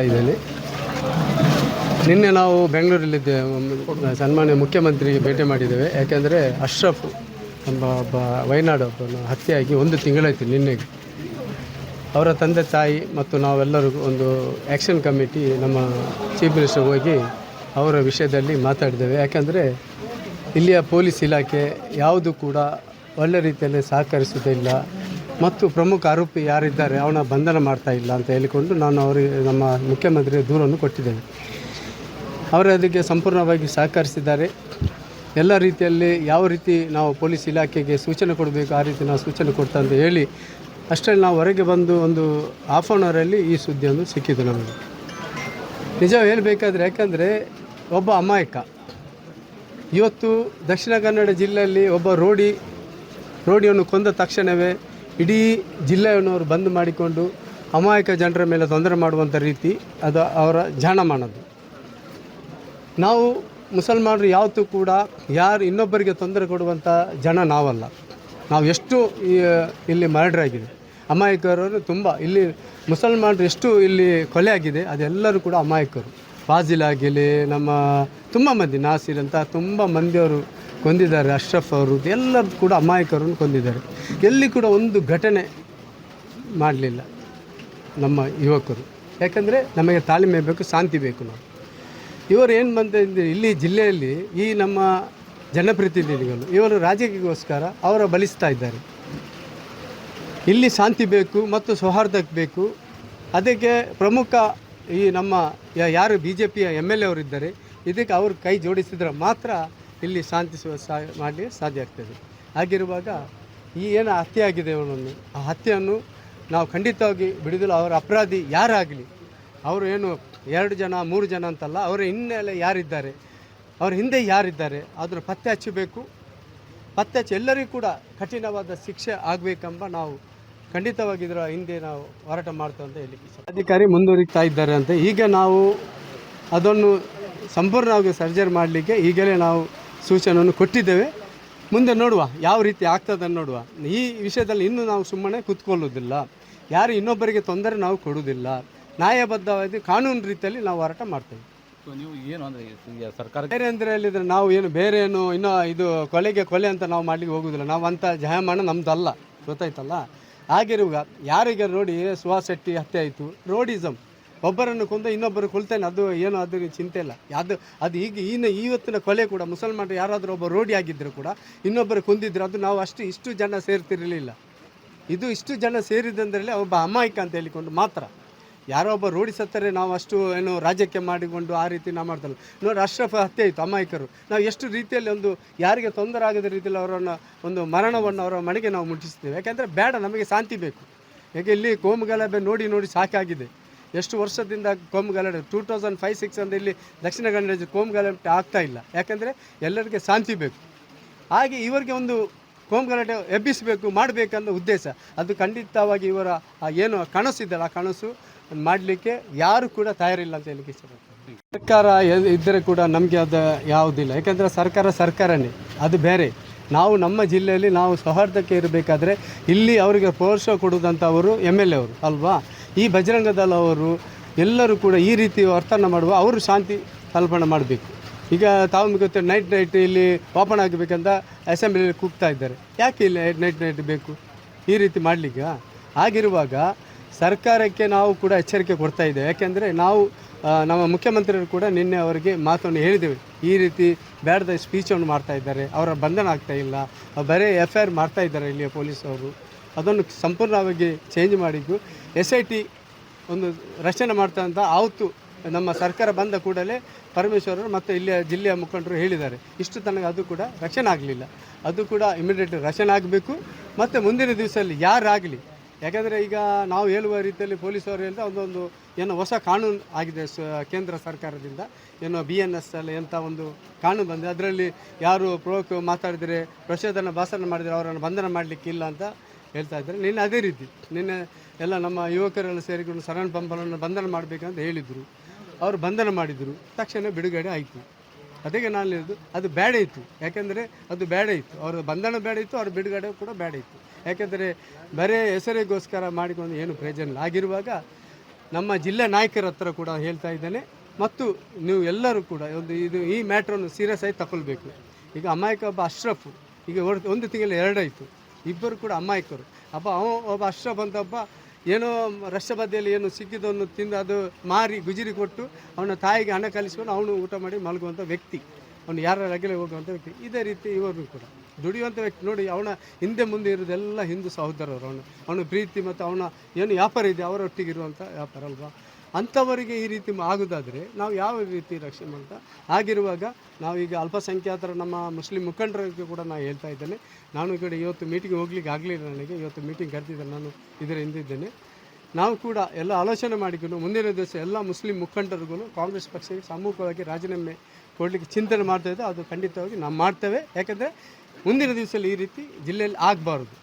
ಇದ್ದೇನೆ. ನಿನ್ನೆ ನಾವು ಬೆಂಗಳೂರಲ್ಲಿದ್ದೇವೆ ಒಮ್ಮೆ ಸನ್ಮಾನ್ಯ ಮುಖ್ಯಮಂತ್ರಿಗೆ ಭೇಟಿ ಮಾಡಿದ್ದೇವೆ. ಯಾಕೆಂದರೆ ಅಶ್ರಫ್ ಎಂಬ ಒಬ್ಬ ವಯನಾಡು ಒಬ್ಬನು ಹತ್ಯೆಯಾಗಿ ಒಂದು ತಿಂಗಳಾಯಿತು ನಿನ್ನೆಗೆ. ಅವರ ತಂದೆ ತಾಯಿ ಮತ್ತು ನಾವೆಲ್ಲರೂ ಒಂದು ಆ್ಯಕ್ಷನ್ ಕಮಿಟಿ ನಮ್ಮ ಚೀಫ್ ಮಿನಿಸ್ಟರ್ ಹೋಗಿ ಅವರ ವಿಷಯದಲ್ಲಿ ಮಾತಾಡಿದ್ದೇವೆ. ಯಾಕೆಂದರೆ ಇಲ್ಲಿಯ ಪೊಲೀಸ್ ಇಲಾಖೆ ಯಾವುದು ಕೂಡ ಒಳ್ಳೆ ರೀತಿಯಲ್ಲಿ ಸಹಕರಿಸುವುದಿಲ್ಲ ಮತ್ತು ಪ್ರಮುಖ ಆರೋಪಿ ಯಾರಿದ್ದಾರೆ ಅವನ ಬಂಧನ ಮಾಡ್ತಾ ಇಲ್ಲ ಅಂತ ಹೇಳಿಕೊಂಡು ನಾನು ಅವರಿಗೆ ನಮ್ಮ ಮುಖ್ಯಮಂತ್ರಿ ದೂರನ್ನು ಕೊಟ್ಟಿದ್ದೇನೆ. ಅವರು ಅದಕ್ಕೆ ಸಂಪೂರ್ಣವಾಗಿ ಸಹಕರಿಸಿದ್ದಾರೆ. ಎಲ್ಲ ರೀತಿಯಲ್ಲಿ ಯಾವ ರೀತಿ ನಾವು ಪೊಲೀಸ್ ಇಲಾಖೆಗೆ ಸೂಚನೆ ಕೊಡಬೇಕು, ಆ ರೀತಿ ನಾವು ಸೂಚನೆ ಕೊಡ್ತಾ ಅಂತ ಹೇಳಿ ಅಷ್ಟರಲ್ಲಿ ನಾವು ಹೊರಗೆ ಬಂದು ಒಂದು ಹಾಫ್ ಆನ್ ಅವರಲ್ಲಿ ಈ ಸುದ್ದಿಯನ್ನು ಸಿಕ್ಕಿತು ನಮಗೆ. ನಿಜ ಹೇಳಬೇಕಾದ್ರೆ ಯಾಕಂದರೆ ಒಬ್ಬ ಅಮಾಯಕ. ಇವತ್ತು ದಕ್ಷಿಣ ಕನ್ನಡ ಜಿಲ್ಲೆಯಲ್ಲಿ ಒಬ್ಬ ರೋಡಿ, ರೋಡಿಯನ್ನು ಕೊಂದ ತಕ್ಷಣವೇ ಇಡೀ ಜಿಲ್ಲೆಯವರು ಬಂದ್ ಮಾಡಿಕೊಂಡು ಅಮಾಯಕ ಜನರ ಮೇಲೆ ತೊಂದರೆ ಮಾಡುವಂಥ ರೀತಿ ಅದು ಅವರ ಜಾಣಮಾನದ್ದು. ನಾವು ಮುಸಲ್ಮಾನರು ಯಾವತ್ತೂ ಕೂಡ ಯಾರು ಇನ್ನೊಬ್ಬರಿಗೆ ತೊಂದರೆ ಕೊಡುವಂಥ ಜನ ನಾವಲ್ಲ. ನಾವು ಎಷ್ಟು ಇಲ್ಲಿ ಮರ್ಡರ್ ಆಗಿದೆ. ಅಮಾಯಕರು ತುಂಬ, ಇಲ್ಲಿ ಮುಸಲ್ಮಾನರು ಎಷ್ಟು ಇಲ್ಲಿ ಕೊಲೆ ಆಗಿದೆ, ಅದೆಲ್ಲರೂ ಕೂಡ ಅಮಾಯಕರು. ಫಾಜಿಲ್ ಆಗಿಲಿ, ನಮ್ಮ ತುಂಬ ಮಂದಿ, ನಾಸಿರ್ ಅಂತ ತುಂಬ ಮಂದಿಯವರು ಕೊಂದಿದ್ದಾರೆ, ಅಶ್ರಫ್ ಅವರು, ಎಲ್ಲರೂ ಕೂಡ ಅಮಾಯಕರನ್ನು ಕೊಂದಿದ್ದಾರೆ. ಎಲ್ಲಿ ಕೂಡ ಒಂದು ಘಟನೆ ಮಾಡಲಿಲ್ಲ ನಮ್ಮ ಯುವಕರು. ಯಾಕಂದರೆ ನಮಗೆ ತಾಳ್ಮೆ ಬೇಕು, ಶಾಂತಿ ಬೇಕು ನಾವು. ಇವರು ಏನು ಬಂದ ಇಲ್ಲಿ ಜಿಲ್ಲೆಯಲ್ಲಿ ಈ ನಮ್ಮ ಜನಪ್ರತಿನಿಧಿಗಳು, ಇವರು ರಾಜಕೀಯಕ್ಕೋಸ್ಕರ ಅವರ ಬಲಿಸ್ತಾ ಇದ್ದಾರೆ. ಇಲ್ಲಿ ಶಾಂತಿ ಬೇಕು ಮತ್ತು ಸೌಹಾರ್ದಕ್ಕೆ ಬೇಕು. ಅದಕ್ಕೆ ಪ್ರಮುಖ ಈ ನಮ್ಮ ಯಾರು ಬಿ ಜೆ ಪಿಯ ಎಂ ಎಲ್ ಎ ಅವರಿದ್ದಾರೆ, ಇದಕ್ಕೆ ಅವರು ಕೈ ಜೋಡಿಸಿದ್ರೆ ಮಾತ್ರ ಇಲ್ಲಿ ಶಾಂತಿ ಮಾಡಲಿಕ್ಕೆ ಸಾಧ್ಯ ಆಗ್ತದೆ. ಹಾಗಿರುವಾಗ ಈ ಏನು ಹತ್ಯೆ ಆಗಿದೆ ಅವನನ್ನು, ಆ ಹತ್ಯೆಯನ್ನು ನಾವು ಖಂಡಿತವಾಗಿ ಬಿಡುವುದಿಲ್ಲ. ಅವರ ಅಪರಾಧಿ ಯಾರಾಗಲಿ, ಅವರು ಏನು ಎರಡು ಜನ, ಮೂರು ಜನ ಅಂತಲ್ಲ, ಅವರ ಹಿನ್ನೆಲೆ ಯಾರಿದ್ದಾರೆ, ಅವರ ಹಿಂದೆ ಯಾರಿದ್ದಾರೆ ಅದನ್ನು ಪತ್ತೆ ಹಚ್ಚಬೇಕು. ಪತ್ತೆ ಹಚ್ಚಿ ಎಲ್ಲರಿಗೂ ಕೂಡ ಕಠಿಣವಾದ ಶಿಕ್ಷೆ ಆಗಬೇಕೆಂಬ ನಾವು ಖಂಡಿತವಾಗಿ ಇದರ ಹಿಂದೆ ನಾವು ಹೋರಾಟ ಮಾಡ್ತೇವೆ ಅಂತ ಹೇಳಿ ಅಧಿಕಾರಿ ಮುಂದುವರಿತಾ ಇದ್ದಾರೆ ಅಂತ. ಈಗ ನಾವು ಅದನ್ನು ಸಂಪೂರ್ಣವಾಗಿ ಸರ್ಜರಿ ಮಾಡಲಿಕ್ಕೆ ಈಗಲೇ ನಾವು ಸೂಚನೆಯನ್ನು ಕೊಟ್ಟಿದ್ದೇವೆ. ಮುಂದೆ ನೋಡುವ ಯಾವ ರೀತಿ ಆಗ್ತದೆ ನೋಡುವ. ಈ ವಿಷಯದಲ್ಲಿ ಇನ್ನೂ ನಾವು ಸುಮ್ಮನೆ ಕೂತ್ಕೊಳ್ಳೋದಿಲ್ಲ ಯಾರು ಇನ್ನೊಬ್ಬರಿಗೆ ತೊಂದರೆ ನಾವು ಕೊಡುವುದಿಲ್ಲ. ನ್ಯಾಯಬದ್ಧವಾಗಿ ಕಾನೂನು ರೀತಿಯಲ್ಲಿ ನಾವು ಹೋರಾಟ ಮಾಡ್ತೇವೆ. ನೀವು ಏನು ಅಂದರೆ ಸರ್ಕಾರ ಬೇರೆ ಅಂದರೆ ಹೇಳಿದರೆ ನಾವು ಏನು ಬೇರೆ ಏನು ಇನ್ನೂ ಇದು ಕೊಲೆಗೆ ಕೊಲೆ ಅಂತ ನಾವು ಮಾಡಲಿಕ್ಕೆ ಹೋಗುವುದಿಲ್ಲ ನಾವು ಅಂಥ ಜಯಮಾನ ನಮ್ಮದಲ್ಲ ಗೊತ್ತಾಯ್ತಲ್ಲ? ಹಾಗಿರುವಾಗ ಯಾರಿಗೆ ನೋಡಿ ಸುಹಾಸ್ ಶೆಟ್ಟಿ ಹತ್ಯೆ ಆಯಿತು. ರೋಡಿಸಮ್ ಒಬ್ಬರನ್ನು ಕೊಂದು ಇನ್ನೊಬ್ಬರು ಕೊಲ್ತಾನೆ, ಅದು ಏನು ಅದು ಚಿಂತೆ ಇಲ್ಲ. ಅದು ಅದು ಈಗ ಇನ್ನು ಇವತ್ತಿನ ಕೊಲೆ ಕೂಡ ಮುಸಲ್ಮಾನರು ಯಾರಾದರೂ ಒಬ್ಬ ರೋಡಿ ಆಗಿದ್ದರೂ ಕೂಡ ಇನ್ನೊಬ್ಬರು ಕೊಂದಿದ್ರು, ಅದು ನಾವು ಅಷ್ಟು ಇಷ್ಟು ಜನ ಸೇರ್ತಿರಲಿಲ್ಲ. ಇದು ಇಷ್ಟು ಜನ ಸೇರಿದಂದ್ರಲ್ಲಿ ಒಬ್ಬ ಅಮಾಯಕ ಅಂತ ಹೇಳಿಕೊಂಡು ಮಾತ್ರ. ಯಾರೋ ಒಬ್ಬ ರೋಡಿ ಸತ್ತರೆ ನಾವು ಅಷ್ಟು ಏನು ರಾಜ್ಯಕ್ಕೆ ಮಾಡಿಕೊಂಡು ಆ ರೀತಿ ನಾವು ಮಾಡ್ತಲ್ಲ ನೋಡಿ, ಅಶ್ರಫ್ ಹತ್ಯೆ ಆಯಿತು ಅಮಾಯಕರು. ನಾವು ಎಷ್ಟು ರೀತಿಯಲ್ಲಿ ಒಂದು ಯಾರಿಗೆ ತೊಂದರೆ ಆಗದ ರೀತಿಯಲ್ಲಿ ಅವರನ್ನು ಒಂದು ಮರಣವನ್ನು ಅವರ ಮನೆಗೆ ನಾವು ಮುಟ್ಟಿಸ್ತೇವೆ. ಯಾಕೆಂದರೆ ಬೇಡ, ನಮಗೆ ಶಾಂತಿ ಬೇಕು. ಯಾಕೆ ಇಲ್ಲಿ ಕೋಮುಗಲಭೆ ನೋಡಿ ನೋಡಿ ಸಾಕಾಗಿದೆ. ಎಷ್ಟು ವರ್ಷದಿಂದ ಕೋಮುಗಲಭೆ ಟೂ ತೌಸಂಡ್ ಫೈವ್ ಸಿಕ್ಸ್ ಅಂದರೆ ಇಲ್ಲಿ ದಕ್ಷಿಣ ಕನ್ನಡ ಕೋಮ್ ಗಲಾಟೆ ಆಗ್ತಾ ಇಲ್ಲ. ಯಾಕೆಂದರೆ ಎಲ್ಲರಿಗೆ ಶಾಂತಿ ಬೇಕು. ಹಾಗೆ ಇವರಿಗೆ ಒಂದು ಕೋಮುಗಲಾಟೆ ಎಬ್ಬಿಸಬೇಕು ಮಾಡಬೇಕನ್ನೋ ಉದ್ದೇಶ. ಅದು ಖಂಡಿತವಾಗಿ ಇವರ ಏನು ಕನಸಿದ್ದಲ್ಲ ಆ ಕನಸು ಮಾಡಲಿಕ್ಕೆ ಯಾರು ಕೂಡ ತಯಾರಿಲ್ಲ ಅಂತ ಹೇಳಲಿಕ್ಕೆ ಸರ್ಕಾರ ಇದ್ದರೆ ಕೂಡ ನಮಗೆ ಅದು ಯಾವುದಿಲ್ಲ. ಯಾಕೆಂದರೆ ಸರ್ಕಾರ ಸರ್ಕಾರನೇ. ಅದು ಬೇರೆ. ನಾವು ನಮ್ಮ ಜಿಲ್ಲೆಯಲ್ಲಿ ನಾವು ಸೌಹಾರ್ದಕ್ಕೆ ಇರಬೇಕಾದ್ರೆ ಇಲ್ಲಿ ಅವರಿಗೆ ಪ್ರೋತ್ಸಾಹ ಕೊಡುವುದಂಥವರು ಎಂ ಎಲ್ ಎ ಅವರು, ಅಲ್ವಾ? ಈ ಬಜರಂಗ ದಳ ಅವರು ಎಲ್ಲರೂ ಕೂಡ ಈ ರೀತಿ ವರ್ತನೆ ಮಾಡುವ, ಅವರು ಶಾಂತಿ ಕಲ್ಪನೆ ಮಾಡಬೇಕು. ಈಗ ತಾವು ಗೊತ್ತೆ ನೈಟ್ ನೈಟ್ ಇಲ್ಲಿ ಓಪನ್ ಆಗಬೇಕಂತ ಅಸೆಂಬ್ಲಿಯಲ್ಲಿ ಕೂಗ್ತಾ ಇದ್ದಾರೆ. ಯಾಕೆ ಇಲ್ಲಿ ನೈಟ್ ನೈಟ್ ಬೇಕು? ಈ ರೀತಿ ಮಾಡಲಿಕ್ಕೆ? ಆಗಿರುವಾಗ ಸರ್ಕಾರಕ್ಕೆ ನಾವು ಕೂಡ ಎಚ್ಚರಿಕೆ ಕೊಡ್ತಾ ಇದ್ದೇವೆ ಯಾಕೆಂದರೆ ನಾವು ನಮ್ಮ ಮುಖ್ಯಮಂತ್ರಿಯರು ಕೂಡ ನಿನ್ನೆ ಅವರಿಗೆ ಮಾತನ್ನು ಹೇಳಿದ್ದೇವೆ. ಈ ರೀತಿ ಬೇಡದ ಸ್ಪೀಚನ್ನು ಮಾಡ್ತಾ ಇದ್ದಾರೆ. ಅವರ ಬಂಧನ ಆಗ್ತಾ ಇಲ್ಲ. ಬರೀ ಎಫ್ ಐ ಆರ್ ಮಾಡ್ತಾ ಇದ್ದಾರೆ ಇಲ್ಲಿಯ ಪೊಲೀಸವರು ಅದನ್ನು ಸಂಪೂರ್ಣವಾಗಿ ಚೇಂಜ್ ಮಾಡಿದ್ದು ಎಸ್ ಐ ಟಿ ಒಂದು ರಚನೆ ಮಾಡ್ತಾ ಅಂತ ಆವತ್ತು ನಮ್ಮ ಸರ್ಕಾರ ಬಂದ ಕೂಡಲೇ ಪರಮೇಶ್ವರರು ಮತ್ತು ಇಲ್ಲಿಯ ಜಿಲ್ಲೆಯ ಮುಖಂಡರು ಹೇಳಿದ್ದಾರೆ. ಇಷ್ಟು ತನಕ ಅದು ಕೂಡ ರಕ್ಷಣೆ ಆಗಲಿಲ್ಲ. ಅದು ಕೂಡ ಇಮಿಡಿಯೇಟ್ ರಕ್ಷಣೆ ಆಗಬೇಕು. ಮತ್ತು ಮುಂದಿನ ದಿವಸದಲ್ಲಿ ಯಾರಾಗಲಿ? ಯಾಕಂದರೆ ಈಗ ನಾವು ಹೇಳುವ ರೀತಿಯಲ್ಲಿ ಪೊಲೀಸವರು ಹೇಳಿದ ಒಂದೊಂದು ಏನೋ ಹೊಸ ಕಾನೂನು ಆಗಿದೆ ಸ, ಕೇಂದ್ರ ಸರ್ಕಾರದಿಂದ. ಏನೋ ಬಿ ಎನ್ ಎಸ್ ಅಲ್ಲಿ ಎಂಥ ಒಂದು ಕಾನೂನು ಬಂದಿದೆ. ಅದರಲ್ಲಿ ಯಾರು ಪ್ರೋಕ್ ಮಾತಾಡಿದರೆ ಪ್ರಚೋದನ ಭಾಷಣ ಮಾಡಿದರೆ ಅವರನ್ನು ಬಂಧನ ಮಾಡಲಿಕ್ಕಿಲ್ಲ ಅಂತ ಹೇಳ್ತಾ ಇದ್ದಾರೆ. ನಿನ್ನೆ ಅದೇ ರೀತಿ ನಿನ್ನೆ ಎಲ್ಲ ನಮ್ಮ ಯುವಕರೆಲ್ಲ ಸೇರಿಕೊಂಡು ಸರಣ್ ಪಂಪನನ್ನು ಬಂಧನ ಮಾಡಬೇಕಂತ ಹೇಳಿದರು. ಅವರು ಬಂಧನ ಮಾಡಿದರು. ತಕ್ಷಣ ಬಿಡುಗಡೆ ಆಯಿತು. ಅದಕ್ಕೆ ನಾನು ಹೇಳಿದ್ದು, ಅದು ಬೇಡ ಇತ್ತು. ಯಾಕೆಂದರೆ ಅದು ಬೇಡ ಇತ್ತು. ಅವರ ಬಂಧನ ಬೇಡ ಇತ್ತು, ಅವ್ರ ಬಿಡುಗಡೆ ಕೂಡ ಬೇಡ ಇತ್ತು. ಯಾಕೆಂದರೆ ಬರೇ ಹೆಸರಿಗೋಸ್ಕರ ಮಾಡಿಕೊಂಡು ಏನು ಪ್ರಯೋಜನ ಆಗಿರುವಾಗ ನಮ್ಮ ಜಿಲ್ಲಾ ನಾಯಕರ ಹತ್ರ ಕೂಡ ಹೇಳ್ತಾ ಇದ್ದೇನೆ. ಮತ್ತು ನೀವು ಎಲ್ಲರೂ ಕೂಡ ಒಂದು ಇದು ಈ ಮ್ಯಾಟ್ರನ್ನು ಸೀರಿಯಸ್ ಆಗಿ ತಗೊಳ್ಬೇಕು. ಈಗ ಅಮಾಯಕ ಒಬ್ಬ ಅಶ್ರಫ್, ಈಗ ಒಂದು ತಿಂಗಳು ಎರಡಾಯಿತು. ಇಬ್ಬರು ಕೂಡ ಅಮಾಯಕರು. ಅಪ್ಪ, ಅವ ಒಬ್ಬ ಅಷ್ಟ ಬಂದಪ್ಪ ಏನೋ ರಸ್ತೆ ಬದಿಯಲ್ಲಿ ಏನು ಸಿಕ್ಕಿದ್ದನ್ನು ತಿಂದು ಅದು ಮಾರಿ ಗುಜಿರಿ ಕೊಟ್ಟು ಅವನ ತಾಯಿಗೆ ಹಣ ಕಲಿಸ್ಕೊಂಡು ಅವನು ಊಟ ಮಾಡಿ ಮಲಗುವಂಥ ವ್ಯಕ್ತಿ. ಅವನು ಯಾರ ರಗಲೆ ಹೋಗುವಂಥ ವ್ಯಕ್ತಿ. ಇದೇ ರೀತಿ ಇವರು ಕೂಡ. ದುಡಿಯುವಂಥ ವ್ಯಕ್ತಿ. ನೋಡಿ, ಅವನ ಹಿಂದೆ ಮುಂದೆ ಇರೋದೆಲ್ಲ ಹಿಂದೂ ಸಹೋದರರು ಅವನು. ಅವನ ಪ್ರೀತಿ ಮತ್ತು ಅವನ ಏನು ವ್ಯಾಪಾರ ಇದೆ ಅವರೊಟ್ಟಿಗಿರುವಂಥ ವ್ಯಾಪಾರ ಅಲ್ವಾ? ಅಂಥವರಿಗೆ ಈ ರೀತಿ ಆಗೋದಾದರೆ ನಾವು ಯಾವ ರೀತಿ ರಕ್ಷಣೆ ಮಾಡ್ತಾ ಆಗಿರುವಾಗ ನಾವೀಗ ಅಲ್ಪಸಂಖ್ಯಾತರ ನಮ್ಮ ಮುಸ್ಲಿಂ ಮುಖಂಡರಿಗೆ ಕೂಡ ನಾನು ಹೇಳ್ತಾ ಇದ್ದೇನೆ. ನಾನು ಈ ಕಡೆ ಇವತ್ತು ಮೀಟಿಂಗ್ ಹೋಗ್ಲಿಕ್ಕೆ ಆಗಲಿಲ್ಲ ನನಗೆ. ಇವತ್ತು ಮೀಟಿಂಗ್ ಕರೆದಿದ್ದೆ ನಾನು ಇದರ ಹಿಂದಿದ್ದೇನೆ. ನಾವು ಕೂಡ ಎಲ್ಲ ಆಲೋಚನೆ ಮಾಡಿಕೊಂಡು ಮುಂದಿನ ದಿವಸ ಎಲ್ಲ ಮುಸ್ಲಿಂ ಮುಖಂಡರುಗಳು ಕಾಂಗ್ರೆಸ್ ಪಕ್ಷಕ್ಕೆ ಸಾಮೂಹಿಕವಾಗಿ ರಾಜೀನಾಮೆ ಕೊಡಲಿಕ್ಕೆ ಚಿಂತನೆ ಮಾಡ್ತಾ ಅದು ಖಂಡಿತವಾಗಿ ನಾವು ಮಾಡ್ತೇವೆ. ಯಾಕೆಂದರೆ ಮುಂದಿನ ದಿವಸದಲ್ಲಿ ಈ ರೀತಿ ಜಿಲ್ಲೆಯಲ್ಲಿ ಆಗಬಾರ್ದು.